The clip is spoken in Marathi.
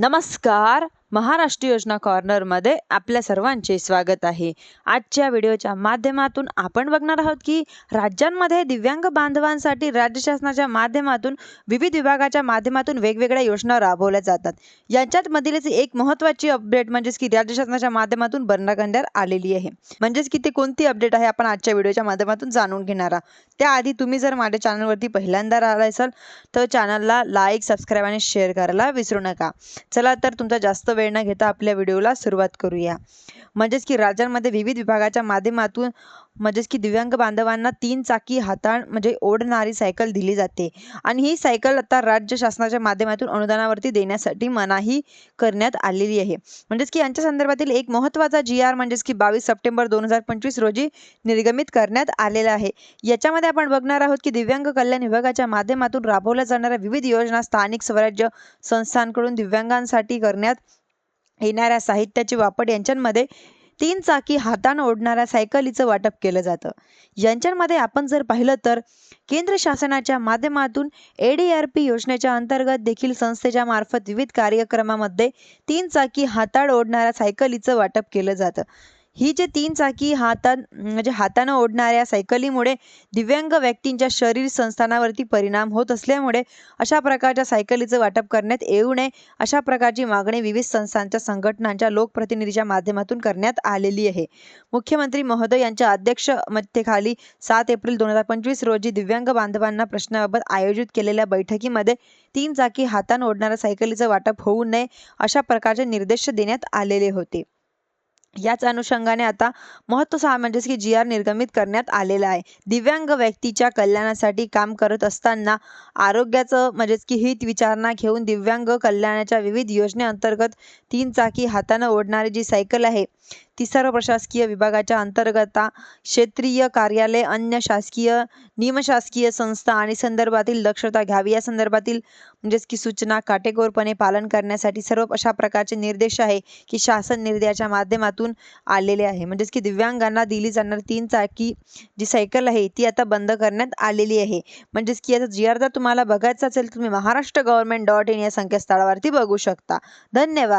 नमस्कार. महाराष्ट्र योजना कॉर्नरमध्ये आपल्या सर्वांचे स्वागत आहे. आजच्या व्हिडिओच्या माध्यमातून आपण बघणार आहोत की राज्यांमध्ये दिव्यांग बांधवांसाठी राज्य शासनाच्या माध्यमातून विविध विभागाच्या माध्यमातून वेगवेगळ्या योजना राबवल्या जातात. यांच्यात मधीलच एक महत्त्वाची अपडेट म्हणजेच की राज्य शासनाच्या माध्यमातून बंद करण्यात आलेली आहे. म्हणजेच की ते कोणती अपडेट आहे आपण आजच्या व्हिडिओच्या माध्यमातून जाणून घेणार आहोत. त्याआधी तुम्ही जर माझ्या चॅनलवरती पहिल्यांदा राहिला असाल तर चॅनलला लाईक सबस्क्राईब आणि शेअर करायला विसरू नका. चला तर तुमचा जास्त वेळ न घेता आपल्या व्हिडिओला सुरुवात करूया. म्हणजेच की राज्यांमध्ये विविध विभागाच्या माध्यमातून म्हणजेच की दिव्यांग बांधवांना तीन चाकी हाताळ म्हणजे ओढणारी सायकल दिली जाते. आणि ही सायकल आता राज्य शासनाच्या माध्यमातून अनुदानावरती देण्यासाठी मनाही करण्यात आलेली आहे. म्हणजेच की यांच्या संदर्भातील एक महत्त्वाचा जी आर म्हणजेच की बावीस सप्टेंबर दोन हजार पंचवीस रोजी निर्गमित करण्यात आलेला आहे. याच्यामध्ये आपण बघणार आहोत की दिव्यांग कल्याण विभागाच्या माध्यमातून राबवल्या जाणाऱ्या विविध योजना स्थानिक स्वराज्य संस्थांकडून दिव्यांगांसाठी करण्यात येणाऱ्या साहित्याचे वापर यांच्यामध्ये तीन चाकी हातानं ओढणाऱ्या सायकलीचं वाटप केलं जातं. यांच्यामध्ये आपण जर पाहिलं तर केंद्र शासनाच्या माध्यमातून ए डी आर पी योजनेच्या अंतर्गत देखील संस्थेच्या मार्फत विविध कार्यक्रमामध्ये तीन चाकी हाताळ ओढणाऱ्या सायकलीचं वाटप केलं जातं. ही जे तीन चाकी हातात म्हणजे हातानं ओढणाऱ्या सायकलीमुळे दिव्यांग व्यक्तींच्या शरीर संस्थानावरती परिणाम होत असल्यामुळे अशा प्रकारच्या सायकलीचं वाटप करण्यात येऊ नये अशा प्रकारची मागणी विविध संस्थांच्या संघटनांच्या लोकप्रतिनिधीच्या माध्यमातून करण्यात आलेली आहे. मुख्यमंत्री महोदय यांच्या अध्यक्षतेखाली सात एप्रिल दोन हजार पंचवीस रोजी दिव्यांग बांधवांना प्रश्नाबाबत आयोजित केलेल्या बैठकीमध्ये तीन चाकी हातानं ओढणाऱ्या सायकलीचं वाटप होऊ नये अशा प्रकारचे निर्देश देण्यात आलेले होते. याच अनुषंगाने आता महत्त्व म्हणजेच की जी आर निर्गमित करण्यात आलेला आहे. दिव्यांग व्यक्तीच्या कल्याणासाठी काम करत असताना आरोग्याचं म्हणजेच की हित विचारणा घेऊन दिव्यांग कल्याणाच्या विविध योजनेअंतर्गत तीन चाकी हातानं ओढणारी जी सायकल आहे ती सर्व प्रशासकीय विभागाच्या अंतर्गत क्षेत्रीय कार्यालय अन्य शासकीय निमशासकीय संस्था आणि संदर्भातील दक्षता घ्यावी. या संदर्भातील म्हणजेच की सूचना काटेकोरपणे पालन करण्यासाठी सर्व अशा प्रकारचे निर्देश आहे की शासन निर्देशाच्या माध्यमातून आलेले आहे. म्हणजेच की दिव्यांगांना दिली जाणारी तीन चाकी जी सायकल आहे ती आता बंद करण्यात आलेली आहे. म्हणजेच की याचा जी आर जर तुम्हाला बघायचा असेल तुम्ही महाराष्ट्र गव्हर्नमेंट डॉट इन या संकेतस्थळावरती बघू शकता. धन्यवाद.